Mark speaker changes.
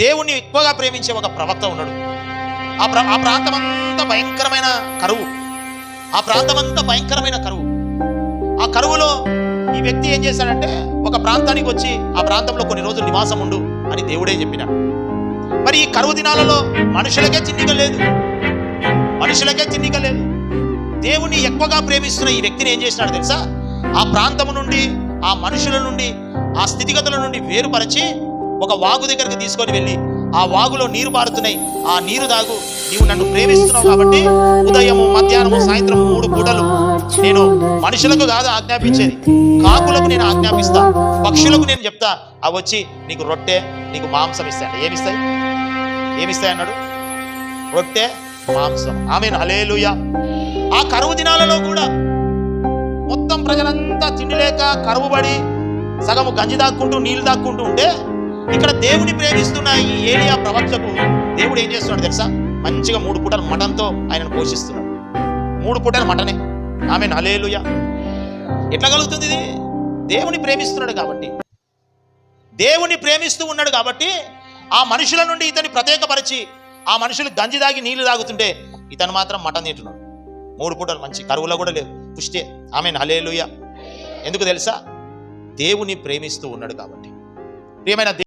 Speaker 1: దేవుణ్ణి ఎక్కువగా ప్రేమించే ఒక ప్రవక్త ఉన్నాడు. ఆ ప్ర ఆ ప్రాంతం అంతా భయంకరమైన కరువు. ఆ ప్రాంతం అంతా భయంకరమైన కరువు. ఆ కరువులో ఈ వ్యక్తి ఏం చేశాడంటే ఒక ప్రాంతానికి వచ్చి ఆ ప్రాంతంలో కొన్ని రోజులు నివాసం ఉండు అని దేవుడే చెప్పినాడు. మరి ఈ కరువు దినాలలో మనుషులకే చిన్నిక లేదు. మనుషులకే చిన్నిక లేదు. దేవుని ఎక్కువగా ప్రేమిస్తున్న ఈ వ్యక్తిని ఏం చేసినాడు తెలుసా? ఆ ప్రాంతము నుండి ఆ మనుషుల నుండి ఆ స్థితిగతుల నుండి వేరుపరచి ఒక వాగు దగ్గరికి తీసుకొని వెళ్ళి ఆ వాగులో నీరు పారుతున్నాయి. ఆ నీరు దాగు నీవు నన్ను ప్రేమిస్తున్నావు కాబట్టి ఉదయము మధ్యాహ్నము సాయంత్రం మూడు పూటలు నేను మనుషులకు కాదు ఆజ్ఞాపించేది. కాకులకు నేను ఆజ్ఞాపిస్తా. పక్షులకు నేను చెప్తా. అవి వచ్చి నీకు రొట్టె నీకు మాంసం ఇస్తాయంట ఏమిస్తాయి? ఏమిస్తాయి అన్నాడు? రొట్టె మాంసం. ఆమె హలేలుయా ఆ కరువు దినాలలో కూడా మొత్తం ప్రజలంతా తిండి లేక కరువుబడి సగము గంజి దాక్కుంటూ నీళ్ళు దాక్కుంటూ ఉంటే ఇక్కడ దేవుని ప్రేమిస్తున్న ఈ ఏలియా ప్రవక్తకు దేవుడు ఏం చేస్తున్నాడు తెలుసా? మంచిగా మూడు పూటల మటన్తో ఆయనను పోషిస్తున్నాడు. మూడు పూటల మటనే. ఆమె నలేలుయ ఎట్లా కలుగుతుంది ఇది? దేవుని ప్రేమిస్తున్నాడు కాబట్టి. దేవుని ప్రేమిస్తూ ఉన్నాడు కాబట్టి ఆ మనుషుల నుండి ఇతని ప్రత్యేకపరిచి ఆ మనుషులు గంజి దాగి నీళ్ళు తాగుతుంటే ఇతను మాత్రం మటన్ తింటున్నాడు. మూడు పూటలు మంచి కరువులో కూడా లేవు పుష్టే. ఆమె హలేలుయ ఎందుకు తెలుసా? దేవుని ప్రేమిస్తూ ఉన్నాడు కాబట్టి. ప్రియమైన